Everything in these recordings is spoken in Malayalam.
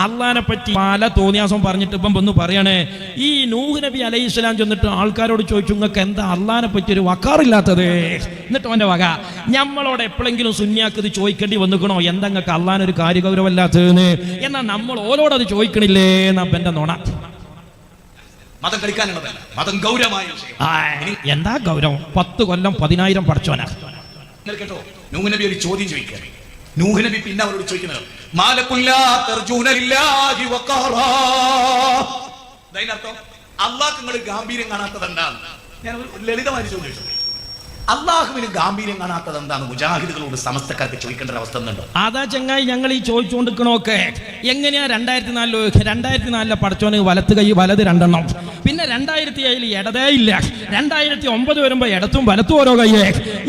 അള്ളഹാനെ പറ്റി പല തോന്നിയാസം പറഞ്ഞിട്ട് ഇപ്പം ഒന്ന് പറയണേ ഈ നൂഹ് നബി അലൈഹി ഇസ്ലാം ചെന്നിട്ട് ആൾക്കാരോട് ചോദിച്ചു നിങ്ങൾക്ക് എന്താ അള്ളഹാനെ പറ്റി ഒരു വക്കാറില്ലാത്തത്? എന്നിട്ട് അവന്റെ വക നമ്മളോട് എപ്പോഴെങ്കിലും സുന്യാക്ക് ഇത് ചോദിക്കേണ്ടി വന്നിക്കണോ? എന്താ നിങ്ങൾക്ക് അള്ളഹാനൊരു കാര്യഗൗരവല്ലാത്തതെന്ന് എന്നാൽ നമ്മൾ ഓരോട് അത് ചോദിക്കണില്ലേ എന്നാ എന്റെ നോണ. മതം കളിക്കാനുള്ളതല്ല മതം ഗൗരവമായ എന്താ ഗൗരവം? പത്ത് കൊല്ലം പതിനായിരം പഠിച്ചോനാ കേട്ടോ നൂഹ് നബി ഒരു ചോദ്യം ചോദിക്കുക നൂഹ് നബി പിന്നെ അവരോട് ചോദിക്കുന്നത് അള്ളാഹ് നിങ്ങൾ ഗാംഭീര്യം കാണാത്തത് എന്താണ് ഞാൻ ലളിതമായ ചോദിച്ചു. അള്ളാഹുവിന് ഗാംഭീര്യം കാണാത്തത് എന്താണ്? മുജാഹിദുകളോട് സമസ്തക്കാർക്ക് ചോദിക്കേണ്ട അവസ്ഥ എന്നുണ്ട് അതാ ചങ്ങായി ഞങ്ങൾ ഈ ചോദിച്ചുകൊണ്ടിരിക്കണമൊക്കെ എങ്ങനെയാ രണ്ടായിരത്തി നാലിൽ രണ്ടായിരത്തി നാലിലെ പടച്ചോന് വലത്ത് കൈ വലത് രണ്ടെണ്ണം. പിന്നെ രണ്ടായിരത്തി ഏഴിൽ ഇടതേ ഇല്ല. രണ്ടായിരത്തി ഒമ്പത് വരുമ്പോ ഇടത്തും വലത്തും ഓരോ കയ്യേ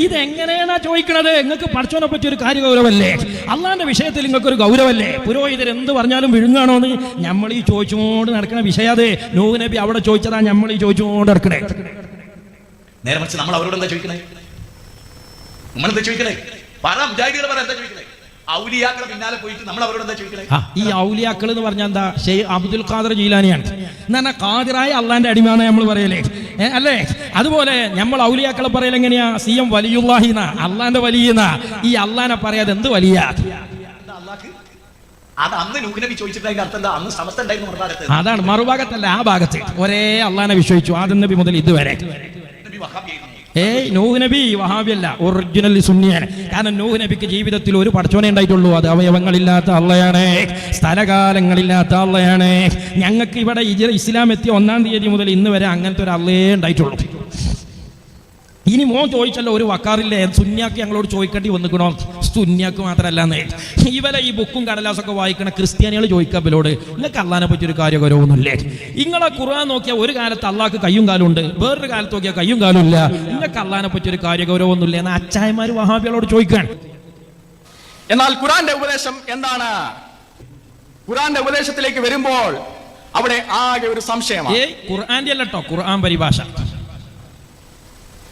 ഇത് എങ്ങനെയാണ് ചോദിക്കണത്? നിങ്ങൾക്ക് പടച്ചോനെ പറ്റി ഒരു കാര്യ ഗൗരവല്ലേ അള്ളാന്റെ വിഷയത്തിൽ നിങ്ങൾക്ക് ഒരു ഗൗരവല്ലേ? പുരോഹിതർ എന്ത് പറഞ്ഞാലും വിഴുങ്ങാണോ എന്ന് നമ്മൾ ഈ ചോദിച്ചുകൊണ്ട് നടക്കുന്ന വിഷയം അത്. നൂഹ് നബി അവിടെ ചോദിച്ചതാ നമ്മൾ ഈ ചോദിച്ചുകൊണ്ട് നടക്കണേ. നേരെ മറിച്ച് നമ്മൾ അവരോട് എന്താ ചോദിക്കണേ? നമ്മൾ എന്താ ചോദിക്കണേ? പറ മുജാഹിദുകൾ പറ എന്താ ചോദിക്കണേ? ഔലിയാക്കളെ പിന്നാലെ പോയിട്ട് നമ്മൾ അവരോട് എന്താ ചോദിക്കണേ? ഈ ഔലിയാക്കൾ എന്ന് പറഞ്ഞാൽ എന്താ? ഷെയ് അബ്ദുൽ ഖാദർ ജീലാനിയാണ്. എന്ന് പറഞ്ഞാൽ ഖാദിറായ അള്ളാന്റെ അടിമയാണ് നമ്മൾ പറയലേ. അല്ലേ? അതുപോലെ നമ്മൾ ഔലിയാക്കളെ പറയൽ എങ്ങനെയാ? സി എം വലിയുല്ലാഹിന്ന അള്ളാന്റെ വലിയ ഈ അള്ളാനെ പറയാതെ എന്ത് വലിയ? അത് അന്ന് അർത്ഥം എന്താ? അന്ന് സമസ്ത ഉണ്ടായിരുന്നു മറുഭാഗത്ത്. അതാണ് മറുഭാഗത്തല്ല ആ ഭാഗത്ത്. ഒരേ അള്ളാനെ വിശ്വസിച്ചു. ആദ്യം നബി മുതൽ ഇതുവരെ. ഏയ് നൂഹ് നബി വഹാബിയല്ല ഒറിജിനൽ സുന്നിയാണ്. കാരണം നൂഹ് നബിക്ക് ജീവിതത്തിൽ ഒരു പടച്ചോനെ ഉണ്ടായിട്ടുള്ളൂ. അത് അവയവങ്ങളില്ലാത്ത അള്ളയാണ്. സ്ഥലകാലങ്ങളില്ലാത്ത അള്ളയാണ്. ഞങ്ങൾക്ക് ഇവിടെ ഇസ്ലാം എത്തിയ ഒന്നാം തീയതി മുതൽ ഇന്ന് വരെ അങ്ങനത്തെ ഒരു അള്ളേ ഉണ്ടായിട്ടുള്ളൂ. ഇനി മോൻ ചോദിച്ചല്ലോ ഒരു വക്കാറില്ലേ? സുന്യാക്ക് ഞങ്ങളോട് ചോദിക്കേണ്ടി വന്നിക്കണോ? സുന്യാക്ക് മാത്രമല്ല ഇവരെ ഈ ബുക്കും കടലാസൊക്കെ വായിക്കണ ക്രിസ്ത്യാനികൾ ചോദിക്കപ്പലോട് നിങ്ങൾക്ക് അള്ളാനെ പറ്റി ഒരു കാര്യഗൗരവമൊന്നുമില്ലേ നിങ്ങളെ ഖുർആൻ നോക്കിയാൽ ഒരു കാലത്ത് അള്ളാഹ്ക്ക് കയ്യും കാലും ഉണ്ട്. വേറൊരു കാലത്ത് നോക്കിയാൽ കയ്യും കാലും ഇല്ല. നിങ്ങൾക്ക് അള്ളാനെ പറ്റി ഒരു കാര്യഗൗരവമൊന്നുമില്ല എന്ന് അച്ചായമാർ വഹാബികളോട് ചോദിക്കാൻ എന്നാൽ ഖുറാന്റെ ഉപദേശം എന്താണ്? ഖുറാന്റെ ഉപദേശത്തിലേക്ക് വരുമ്പോൾ അവിടെ ആകെ ഒരു സംശയമാണ്. ഖുർആന്റെ അല്ലട്ടോ ഖുർആൻ പരിഭാഷ.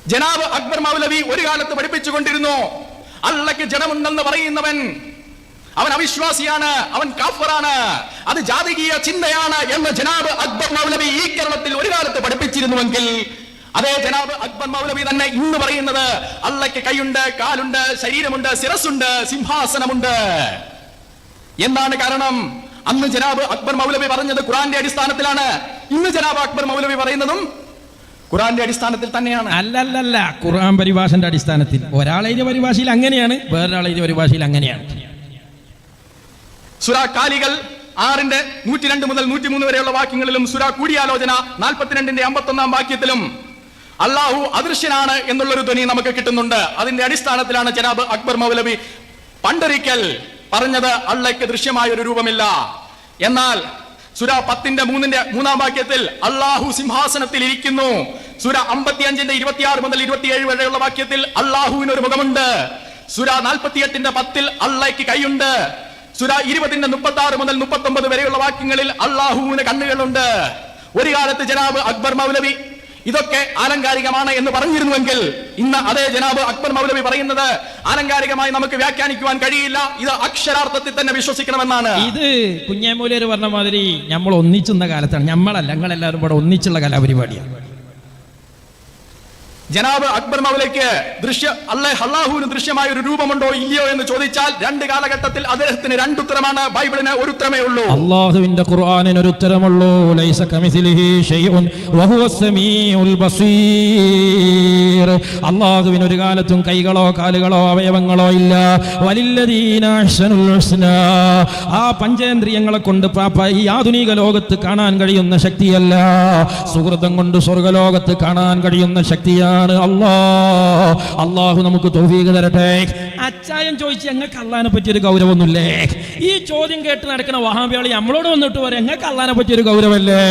ജനാബ് അക്ബർ മൗലവി ഒരു കാലത്ത് പഠിപ്പിച്ചുകൊണ്ടിരുന്നു. അള്ളക്ക് ജനമുണ്ടെന്ന് പറയുന്നവൻ അവൻ അവിശ്വാസിയാണ് അവൻ കാഫറാണ് അത് ജാതകീയ ചിന്തയാണ് എന്ന് ജനാബ് അക്ബർ മൗലവി ഈ കേരളത്തിൽ ഒരു കാലത്ത് പഠിപ്പിച്ചിരുന്നുവെങ്കിൽ അതേ ജനാബ് അക്ബർ മൗലവി തന്നെ ഇന്ന് പറയുന്നത് അള്ളയ്ക്ക് കൈയുണ്ട് കാലുണ്ട് ശരീരമുണ്ട് ശിരസുണ്ട് സിംഹാസനമുണ്ട്. എന്താണ് കാരണം? അന്ന് ജനാബ് അക്ബർ മൗലവി പറഞ്ഞത് ഖുറാന്റെ അടിസ്ഥാനത്തിലാണ്. ഇന്ന് ജനാബ് അക്ബർ മൗലവി പറയുന്നതും ഖുറാന്റെ അടിസ്ഥാനത്തിൽ തന്നെയാണ്. അല്ലല്ലല്ല ഖുറാൻ പരിഭാഷന്റെ അടിസ്ഥാനത്തിൽ. ഒരാളെഴുതിയ പരിഭാഷയിൽ അങ്ങനെയാണ് വേറൊരാൾ എഴുതിയ പരിഭാഷയിൽ അങ്ങനെയാണ്. സുരാകാലികൾ ആറിന്റെ നൂറ്റി രണ്ട് മുതൽ നൂറ്റി മൂന്ന് വരെയുള്ള വാക്യങ്ങളിലും സുരാ കൂടിയാലോചന നാൽപ്പത്തിരണ്ടിന്റെ അമ്പത്തൊന്നാം വാക്യത്തിലും അള്ളാഹു അദൃശ്യനാണ് എന്നുള്ളൊരു ധ്വനി നമുക്ക് കിട്ടുന്നുണ്ട്. അതിന്റെ അടിസ്ഥാനത്തിലാണ് ജനാബ് അക്ബർ മൗലവി പണ്ടൊരിക്കൽ പറഞ്ഞത് അള്ളയ്ക്ക് ദൃശ്യമായ ഒരു രൂപമില്ല. എന്നാൽ സുര പത്തിന്റെ മൂന്നിന്റെ മൂന്നാം വാക്യത്തിൽ അള്ളാഹു സിംഹാസനത്തിൽ ഇരിക്കുന്നു. സുര അമ്പത്തിയഞ്ചിന്റെ ഇരുപത്തിയാറ് മുതൽ ഇരുപത്തിയേഴ് വരെയുള്ള വാക്യത്തിൽ അള്ളാഹുവിന് ഒരു മുഖമുണ്ട്. സുര നാൽപ്പത്തിയെട്ടിന്റെ പത്തിൽ അള്ളയ്ക്ക് കൈയുണ്ട്. സുര ഇരുപതിന്റെ മുപ്പത്തി ആറ് മുതൽ മുപ്പത്തി ഒമ്പത് വരെയുള്ള വാക്യങ്ങളിൽ അള്ളാഹുവിന് കണ്ണുകളുണ്ട്. ഒരു കാലത്ത് ജനാബ് അക്ബർ മൗലവി ഇതൊക്കെ ആലങ്കാരികമാണ് എന്ന് പറഞ്ഞിരുന്നുവെങ്കിൽ ഇന്ന് അതേ ജനാബ് അക്ബർ മൗലവി പറയുന്നത് ആലങ്കാരികമായി നമുക്ക് വ്യാഖ്യാനിക്കുവാൻ കഴിയില്ല. ഇത് അക്ഷരാർത്ഥത്തിൽ തന്നെ വിശ്വസിക്കണമെന്നാണ്. ഇത് കുഞ്ഞാമൂലിയർ പറഞ്ഞ മാതിരി നമ്മൾ ഒന്നിച്ചുന്ന കാലത്താണ്. നമ്മളല്ല ഞങ്ങളെല്ലാവരും കൂടെ ഒന്നിച്ചുള്ള കലാപരിപാടിയാണ്. ജനാബ് അക്ബർ മൗലയ്ക്ക് ദൃശ്യ അല്ലെ അള്ളാഹുവിന് ദൃശ്യമായ ഒരു രൂപമുണ്ടോ ഇല്ലയോ എന്ന് ചോദിച്ചാൽ രണ്ട് കാലഘട്ടത്തിൽ അദ്ദേഹത്തിന് രണ്ടുത്തരമാണ് ബൈബിളിന് ഒരു ഉത്തരമേ ഉള്ളൂ. അള്ളാഹുവിന്റെ ഖുർആനിന് ഒരു ഉത്തരമുള്ളൂ. ലൈസ ഷൈഉൻ സമീഉൽ ബസീർ. അള്ളാഹുവിന് ഒരു കാലത്തും കൈകളോ കാലുകളോ അവയവങ്ങളോ ഇല്ല. വലില്ലദീന ആ പഞ്ചേന്ദ്രിയങ്ങളെ കൊണ്ട് ഈ ആധുനിക ലോകത്ത് കാണാൻ കഴിയുന്ന ശക്തിയല്ല. സുഹൃതം കൊണ്ട് സ്വർഗലോകത്ത് കാണാൻ കഴിയുന്ന ശക്തിയാണ് അല്ലാ അള്ളാഹു നമുക്ക് തൗഫീഖ് തരട്ടെ. അച്ചായൻ ചോദിച്ച് ഞങ്ങൾക്ക് അള്ളഹാനെ പറ്റി ഒരു ഗൗരവമൊന്നുമില്ലേ? ഈ ചോദ്യം കേട്ട് നടക്കുന്ന വഹാബിയാളി നമ്മളോട് വന്നിട്ട് പറയാം ഞങ്ങൾക്ക് അള്ളഹാനെ പറ്റി ഒരു ഗൗരവമല്ലേ?